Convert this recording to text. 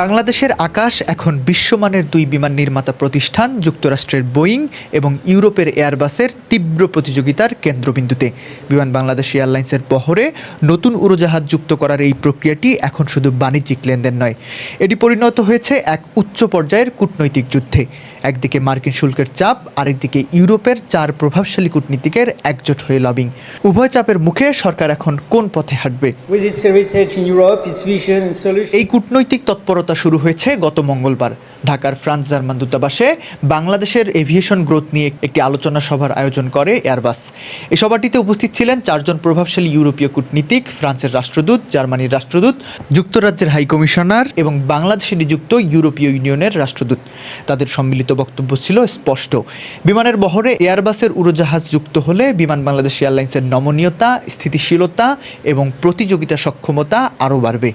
বাংলাদেশের আকাশ এখন বিশ্বমানের দুই বিমান নির্মাতা প্রতিষ্ঠান, যুক্তরাষ্ট্রের বোয়িং এবং ইউরোপের এয়ারবাসের তীব্র প্রতিযোগিতার কেন্দ্রবিন্দুতে। বিমান বাংলাদেশ এয়ারলাইন্সের বহরে নতুন উড়োজাহাজ যুক্ত করার এই প্রক্রিয়াটি এখন শুধু বাণিজ্যিক লেনদেন নয়, এটি পরিণত হয়েছে এক উচ্চ পর্যায়ের কূটনৈতিক যুদ্ধে। একদিকে মার্কিন শুল্কের চাপ আরেকদিকে ইউরোপের চার প্রভাবশালী কূটনীতিকের একজোট হয়ে লবিং উভয় চাপের মুখে সরকার এখন কোন পথে হাঁটবে. এই কূটনৈতিক তৎপরতা শুরু হয়েছে গত মঙ্গলবার ঢাকার ফ্রান্স জার্মান দূতাবাসে বাংলাদেশের এভিয়েশন গ্রোথ নিয়ে একটি আলোচনা সভার আয়োজন করে এয়ারবাস। এই সভাটিতে উপস্থিত ছিলেন চারজন প্রভাবশালী ইউরোপীয় কূটনীতিক, ফ্রান্সের রাষ্ট্রদূত, জার্মানির রাষ্ট্রদূত, যুক্তরাজ্যের হাই কমিশনার এবং বাংলাদেশে নিযুক্ত ইউরোপীয় ইউনিয়নের রাষ্ট্রদূত। তাদের সম্মিলিত বক্তব্য ছিল স্পষ্ট। বিমানের বহরে এয়ারবাসের উড়োজাহাজ যুক্ত হলে বিমান বাংলাদেশ এয়ারলাইন্সের নমনীয়তা, স্থিতিশীলতা এবং প্রতিযোগিতা সক্ষমতা আরও বাড়বে।